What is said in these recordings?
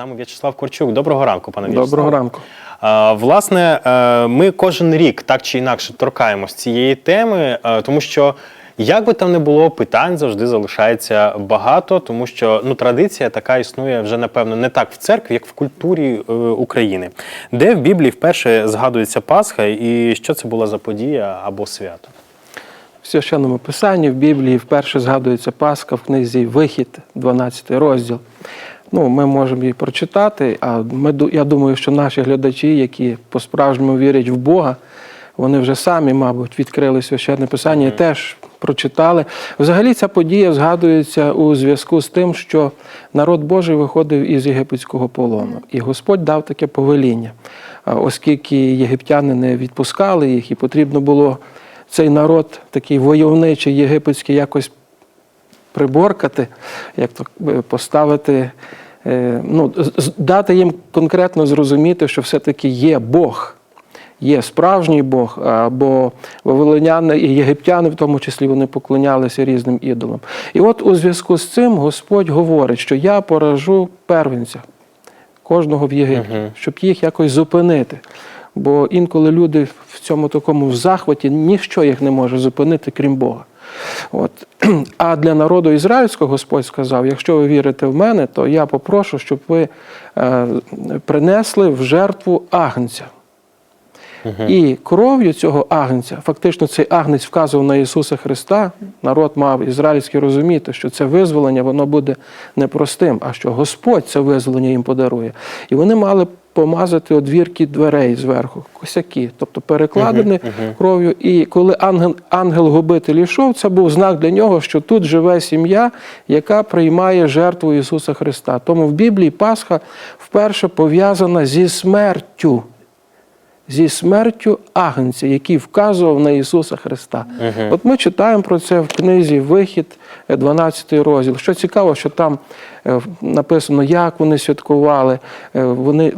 нами В'ячеслав Корчук. Доброго ранку, пане В'ячеслав. Доброго ранку. Власне, е, ми кожен рік так чи інакше торкаємось цієї теми, е, тому що. Як би там не було, питань завжди залишається багато, тому що ну традиція така існує вже напевно не так в церкві, як в культурі е, України, де в Біблії вперше згадується Пасха, і що це була за подія або свято. В священному писанні в Біблії вперше згадується Пасха в книзі Вихід, 12 розділ. Ну, ми можемо її прочитати, а ми, я думаю, що наші глядачі, які по-справжньому вірять в Бога, вони вже самі, мабуть, відкрили священне писання і теж прочитали. Взагалі ця подія згадується у зв'язку з тим, що народ Божий виходив із єгипетського полону, і Господь дав таке повеління, оскільки єгиптяни не відпускали їх, і потрібно було цей народ, такий войовничий єгипетський, якось приборкати, як то е, поставити, ну, з- з- дати їм конкретно зрозуміти, що все-таки є Бог. Є справжній Бог, бо вавилоняни і єгиптяни, в тому числі, вони поклонялися різним ідолам. І от у зв'язку з цим Господь говорить, що я поражу первенця кожного в Єгипті, щоб їх якось зупинити. Бо інколи люди в цьому такому захваті ніщо їх не може зупинити, крім Бога. От. А для народу ізраїльського Господь сказав: якщо ви вірите в мене, то я попрошу, щоб ви е, принесли в жертву агнця. І кров'ю цього агнця, фактично цей агнець вказував на Ісуса Христа. Народ мав ізраїльський розуміти, що це визволення воно буде непростим, а що Господь це визволення їм подарує. І вони мали помазати одвірки дверей зверху, косяки, тобто перекладені кров'ю. І коли ангел, ангел-губитель йшов, це був знак для нього, що тут живе сім'я, яка приймає жертву Ісуса Христа. Тому в Біблії Пасха вперше пов'язана зі смертю зі смертю Агнця, який вказував на Ісуса Христа. От ми читаємо про це в книзі Вихід, е, 12 розділ. Що цікаво, що там е, написано, як вони святкували. Е, Вони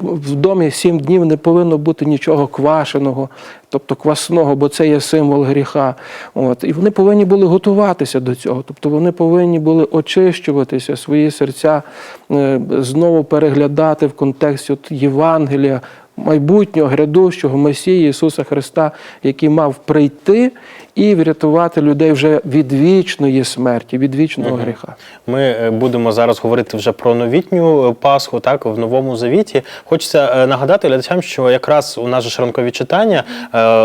в- домі сім днів не повинно бути нічого квашеного, тобто квасного, бо це є символ гріха. От. І вони повинні були готуватися до цього. Тобто вони повинні були очищуватися, свої серця е, знову переглядати в контексті от Євангелія, майбутнього грядущого Месії Ісуса Христа, який мав прийти і врятувати людей вже від вічної смерті, від вічного гріха. Ми е, будемо зараз говорити вже про новітню е, Пасху, так в новому завіті. Хочеться е, нагадати глядачам, що якраз у нас же ж ранкові читання.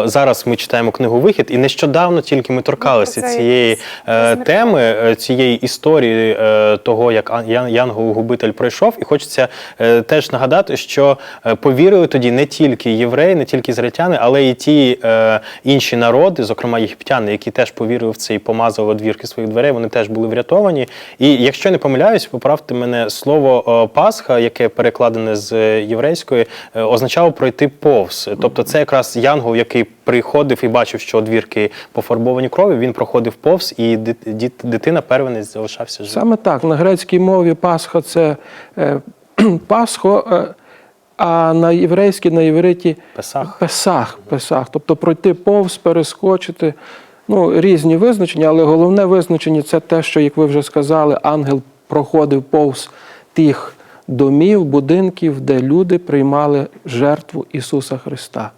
Зараз ми читаємо книгу Вихід, і нещодавно тільки ми торкалися це цієї якось е, теми, цієї історії того, як Ан- Ян- Янгол-губитель пройшов. І хочеться теж нагадати, що повірили тоді не тільки євреї, не тільки ізраїльтяни, але й ті інші народи, зокрема єгиптяни, які теж повірили в це і помазали одвірки своїх дверей, вони теж були врятовані. І якщо не помиляюсь, поправте мене слово е, Пасха, яке перекладене з єврейської, е, означало пройти повз. Тобто, це якраз янгол, який приходив і бачив, що одвірки пофарбовані кров'ю, він проходив повз, і дит- дит- дитина первенець залишався живим. Саме так, на грецькій мові Пасха це е, Пасхо, а на єврейській, на євриті Песах. Песах, Песах. Тобто пройти повз, перескочити. Ну, різні визначення, але головне визначення це те, що, як ви вже сказали, ангел проходив повз тих домів, будинків, де люди приймали жертву Ісуса Христа.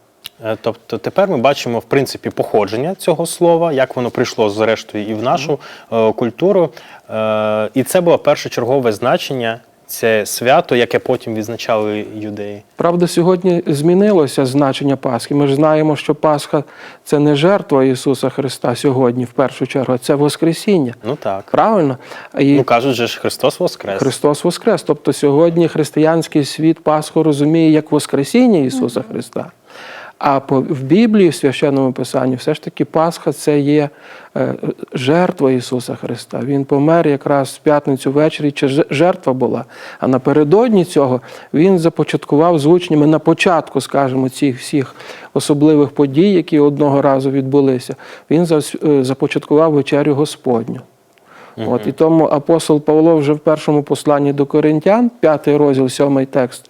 Е, Тобто тепер ми бачимо в принципі походження цього слова, як воно прийшло зрештою і в нашу е, культуру. Е, і це було першочергове значення, це свято, яке потім відзначали юдеї. Правда, сьогодні змінилося значення Пасхи. Ми ж знаємо, що Пасха це не жертва Ісуса Христа сьогодні, в першу чергу, це Воскресіння. Ну так. Правильно? І Ну кажуть же ж Христос Воскрес. Христос Воскрес. Тобто сьогодні християнський світ Пасху розуміє як Воскресіння Ісуса Христа. А в Біблії, в священному писанні, все ж таки Пасха це є е, жертва Ісуса Христа. Він помер якраз в п'ятницю ввечері, чи жертва була. А напередодні цього він започаткував з учнями на початку, скажімо, цих всіх особливих подій, які одного разу відбулися. Він е, започаткував вечерю Господню. От, і тому апостол Павло вже в першому посланні до Коринтян, п'ятий розділ, сьомий текст.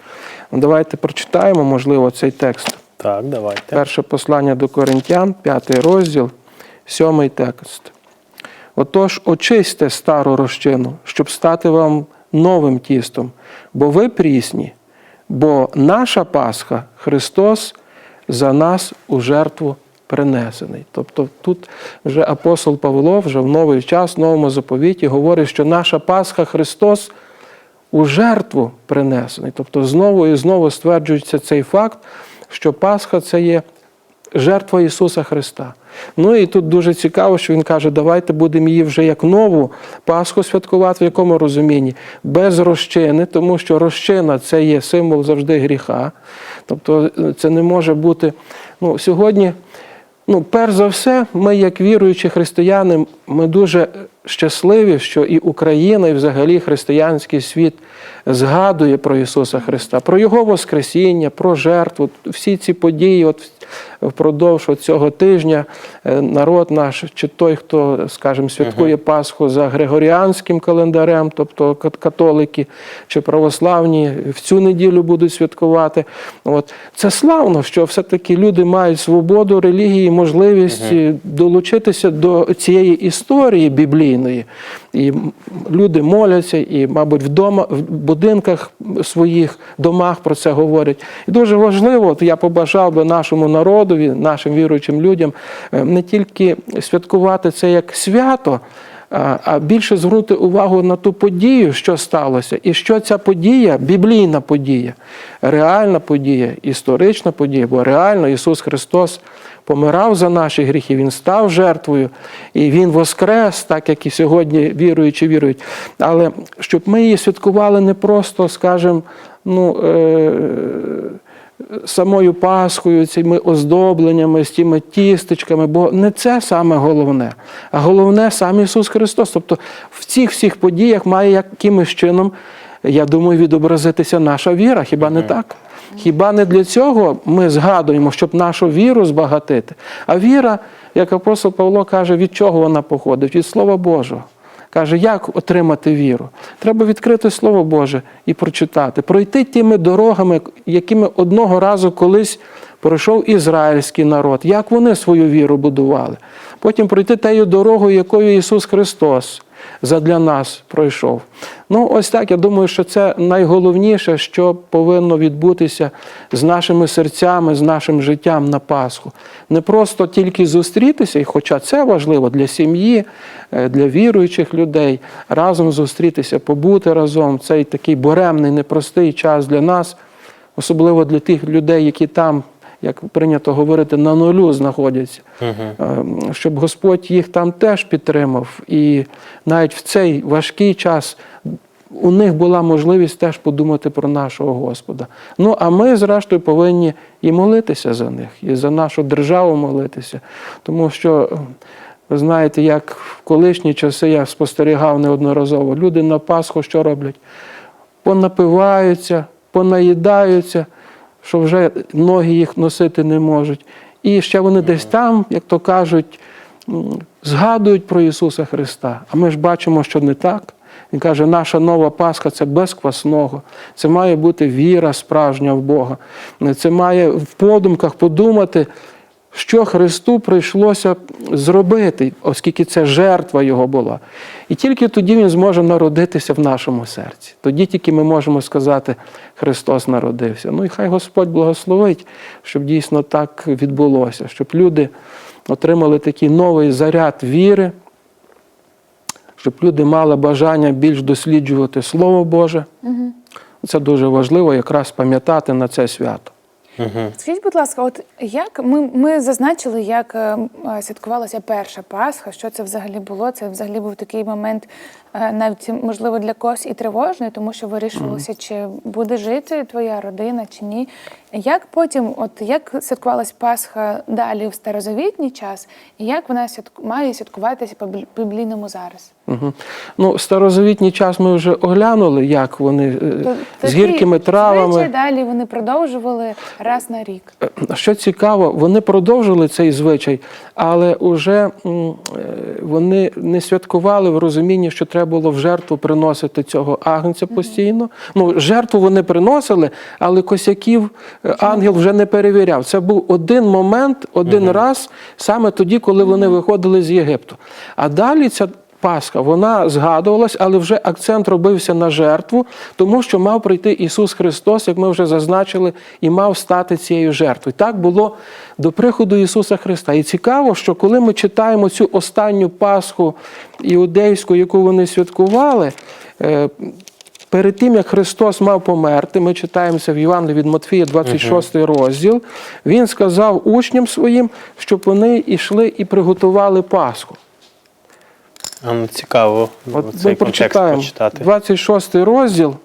Ну, Давайте прочитаємо, можливо, цей текст. Так, давайте. Перше послання до Коринтян, п'ятий розділ, сьомий текст. Отож, очисьте стару розчину, щоб стати вам новим тістом, бо ви прісні, бо наша Пасха Христос за нас у жертву принесений. Тобто тут вже апостол Павло вже в новий час, в новому заповіті говорить, що наша Пасха Христос у жертву принесений. Тобто знову і знову стверджується цей факт, що Пасха це є жертва Ісуса Христа. Ну і тут дуже цікаво, що він каже, давайте будемо її вже як нову Пасху святкувати, в якому розумінні? Без розчини, тому що розчина це є символ завжди гріха. Тобто е, це не може бути. Ну, сьогодні, ну, перш за все, ми, як віруючі християни, ми дуже щасливі, що і Україна, і взагалі християнський світ згадує про Ісуса Христа, про Його Воскресіння, про жертву. Всі ці події, от впродовж цього тижня е, народ наш, чи той, хто, скажімо, святкує Пасху за Григоріанським календарем, тобто католики чи православні, в цю неділю будуть святкувати. От. Це славно, що все-таки люди мають свободу релігії, можливість е, долучитися до цієї історії біблійної. І люди моляться, і, мабуть, вдома, в будинках своїх домах про це говорять. І дуже важливо, от я побажав би нашому народові, нашим віруючим людям е, не тільки святкувати це як свято. а- більше звернути увагу на ту подію, що сталося, і що ця подія, біблійна подія, реальна подія, історична подія, бо реально Ісус Христос помирав за наші гріхи, Він став жертвою, і Він воскрес, так як і сьогодні віруючі вірують. Але щоб ми її святкували не просто, скажімо, ну. Е- самою Пасхою, цими оздобленнями, з тими тістечками, бо не це саме головне, а головне сам Ісус Христос. Тобто в цих всіх подіях має якимось чином, я думаю, відобразитися наша віра. Хіба не так? Хіба не для цього ми згадуємо, щоб нашу віру збагатити? А віра, як апостол Павло каже, від чого вона походить? Від Слова Божого. Каже, як отримати віру? Треба відкрити Слово Боже і прочитати, пройти тими дорогами, якими одного разу колись пройшов ізраїльський народ, як вони свою віру будували. Потім пройти тею дорогою, якою Ісус Христос задля нас пройшов. Ну, ось так, я думаю, що це найголовніше, що повинно відбутися з нашими серцями, з нашим життям на Пасху. Не просто тільки зустрітися, і хоча це важливо для сім'ї, е, для віруючих людей, разом зустрітися, побути разом. Цей такий буремний, непростий час для нас, особливо для тих людей, які там. Як прийнято говорити, на нулю знаходяться, Ем, щоб Господь їх там теж підтримав. І навіть в цей важкий час у них була можливість теж подумати про нашого Господа. Ну а ми, зрештою, повинні і молитися за них, і за нашу державу молитися. Тому що, ви знаєте, як в колишні часи я спостерігав неодноразово, люди на Пасху що роблять? Понапиваються, понаїдаються, що вже ноги їх носити не можуть. І ще вони десь там, як то кажуть, згадують про Ісуса Христа. А ми ж бачимо, що не так. Він каже, наша нова Пасха це без квасного. Це має бути віра справжня в Бога. Це має в подумках подумати, що Христу прийшлося зробити, оскільки це жертва Його була. І тільки тоді Він зможе народитися в нашому серці. Тоді тільки ми можемо сказати, Христос народився. Ну і хай Господь благословить, щоб дійсно так відбулося, щоб люди отримали такий новий заряд віри, щоб люди мали бажання більш досліджувати Слово Боже. Це дуже важливо якраз пам'ятати на це свято. Скажіть, будь ласка, от як ми, ми зазначили, як е, е, святкувалася перша Пасха, що це взагалі було? Це взагалі був такий момент, навіть можливо для когось і тривожний, тому що вирішувалося, чи буде жити твоя родина, чи ні. Як потім, от як святкувалась Пасха далі в старозавітній час, і як вона святку- має святкуватися по біблійному зараз? Угу. Ну, старозавітній час ми вже оглянули, як вони е, То- з гіркими травами. звичаї далі вони продовжували раз на рік. Е, Що цікаво, вони продовжили цей звичай, але вже е, вони не святкували в розумінні, що треба було в жертву приносити цього агнця постійно. Ну, жертву вони приносили, але косяків е, ангел вже не перевіряв. Це був один момент, один раз, саме тоді, коли вони виходили з Єгипту. А далі ця Пасха, вона згадувалась, але вже акцент робився на жертву, тому що мав прийти Ісус Христос, як ми вже зазначили, і мав стати цією жертвою. Так було до приходу Ісуса Христа. І цікаво, що коли ми читаємо цю останню Пасху іудейську, яку вони святкували, е, Перед тим, як Христос мав померти, ми читаємося в Івангелії від Матфія, 26 розділ, Він сказав учням своїм, щоб вони йшли і приготували Пасху. А, ну, цікаво От цей контекст почитати. 26 розділ.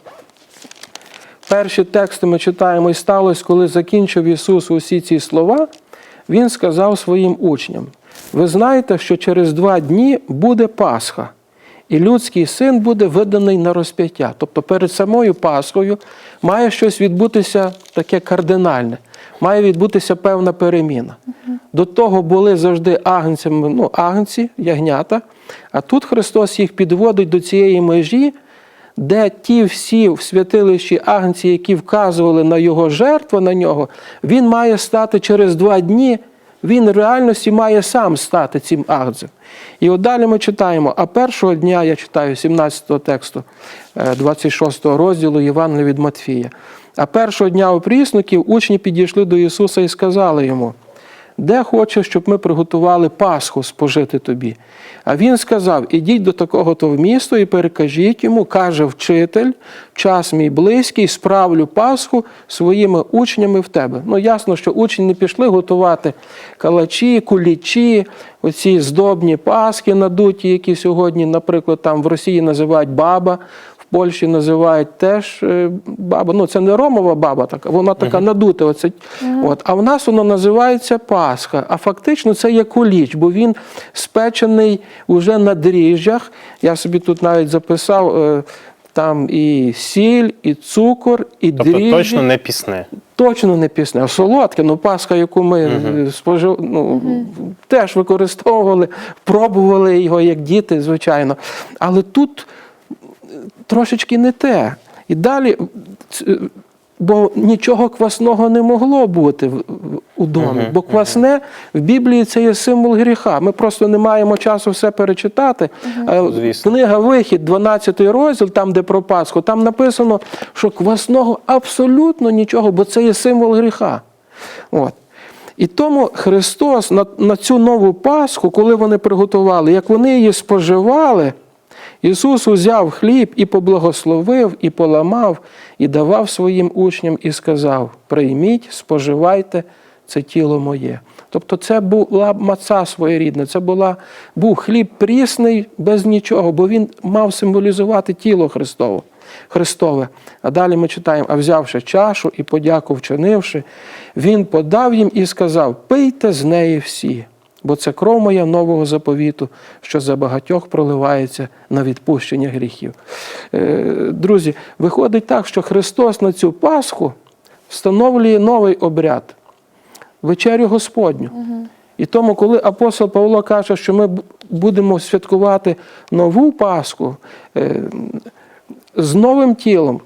Перші тексти ми читаємо, і сталося, коли закінчив Ісус усі ці слова, Він сказав своїм учням: ви знаєте, що через два дні буде Пасха, і людський син буде виданий на розп'яття.Тобто перед самою Пасхою має щось відбутися таке кардинальне, має відбутися певна переміна. До того були завжди агнцями, ну, агнці, ягнята, а тут Христос їх підводить до цієї межі, де ті всі в святилищі агнці, які вказували на його жертву на нього, він має стати через два дні, він в реальності має сам стати цим агнцем. І от далі ми читаємо, а першого дня я читаю 17 тексту е, 26 розділу Євангелія від Матфія. А першого дня у прісників учні підійшли до Ісуса і сказали йому, де хочеш, щоб ми приготували Пасху спожити тобі. А він сказав: ідіть до такого то в місто і перекажіть йому, каже вчитель, час мій близький, справлю Пасху своїми учнями в тебе. Ну, ясно, що учні не пішли готувати калачі, кулічі, оці здобні пасхи надуті, які сьогодні, наприклад, там в Росії називають баба. Польщі називають теж е, баба. Ну, це не ромова баба, така, вона така надута. Оце. От. А в нас воно називається Пасха. А фактично це є куліч, бо він спечений уже на дріжджах. Я собі тут навіть записав е, там і сіль, і цукор, і Тобто дріжджі. точно не пісне. Точно не пісне, а солодке, ну Пасха, яку ми е, спожив, ну, теж використовували, пробували його як діти, звичайно. Але тут трошечки не те. І далі, бо нічого квасного не могло бути у домі, бо квасне в Біблії це є символ гріха. Ми просто не маємо часу все перечитати. Е, Звісно. Книга Вихід, 12 розділ, там, де про Пасху, там написано, що квасного абсолютно нічого, бо це є символ гріха. От. І тому Христос на, на цю нову Пасху, коли вони приготували, як вони її споживали, Ісус узяв хліб і поблагословив, і поламав, і давав своїм учням, і сказав: Прийміть, споживайте це тіло моє. Тобто це була маца своєрідна, це була, був хліб прісний без нічого, бо він мав символізувати тіло Христове. Христове. А далі ми читаємо, а взявши чашу і подяку вчинивши, він подав їм і сказав: Пийте з неї всі, бо це кров моя нового заповіту, що за багатьох проливається на відпущення гріхів. Е, Друзі, виходить так, що Христос на цю Пасху встановлює новий обряд вечерю Господню. І тому, коли апостол Павло каже, що ми будемо святкувати нову Пасху е, з новим тілом,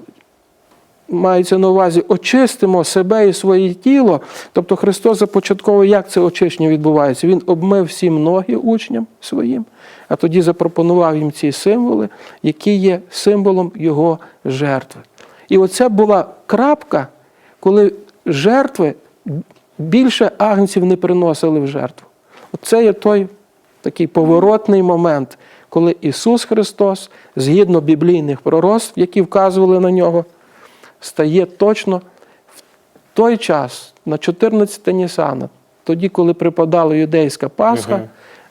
мається на увазі, очистимо себе і своє тіло. Тобто Христос започатковує, як це очищення відбувається. Він обмив всім ноги учням своїм, а тоді запропонував їм ці символи, які є символом Його жертви. І оце була крапка, коли жертви більше агнців не приносили в жертву. Оце є той такий поворотний момент, коли Ісус Христос, згідно біблійних пророцтв, які вказували на нього, стає точно в той час, на 14 Нісана, тоді, коли припадала юдейська Пасха,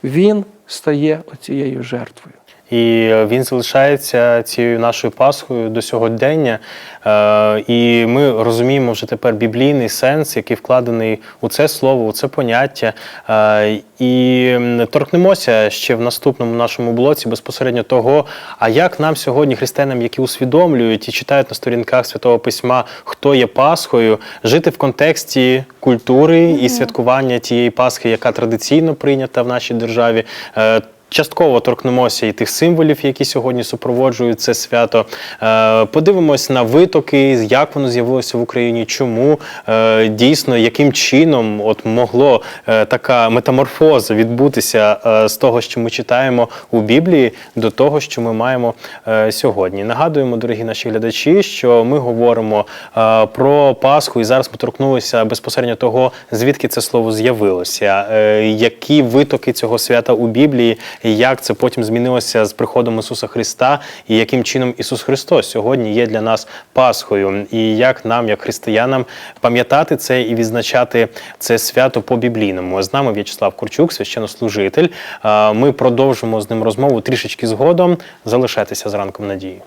він стає оцією жертвою. І він залишається цією нашою Пасхою до сьогодення. Е, І ми розуміємо вже тепер біблійний сенс, який вкладений у це слово, у це поняття. Е, І торкнемося ще в наступному нашому блоці безпосередньо того, а як нам сьогодні, християнам, які усвідомлюють і читають на сторінках Святого Письма, хто є Пасхою, жити в контексті культури і святкування тієї Пасхи, яка традиційно прийнята в нашій державі. Частково торкнемося і тих символів, які сьогодні супроводжують це свято. Е, Подивимось на витоки, як воно з'явилося в Україні, чому е, дійсно яким чином от могло е, така метаморфоза відбутися з того, що ми читаємо у Біблії, до того, що ми маємо сьогодні. Нагадуємо, дорогі наші глядачі, що ми говоримо про Пасху, і зараз ми торкнулися безпосередньо того, звідки це слово з'явилося, які витоки цього свята у Біблії, і як це потім змінилося з приходом Ісуса Христа, і яким чином Ісус Христос сьогодні є для нас Пасхою, і як нам, як християнам, пам'ятати це і відзначати це свято по біблійному. З нами В'ячеслав Курчук, священнослужитель. Ми продовжимо з ним розмову трішечки згодом. Залишайтеся з ранком надії.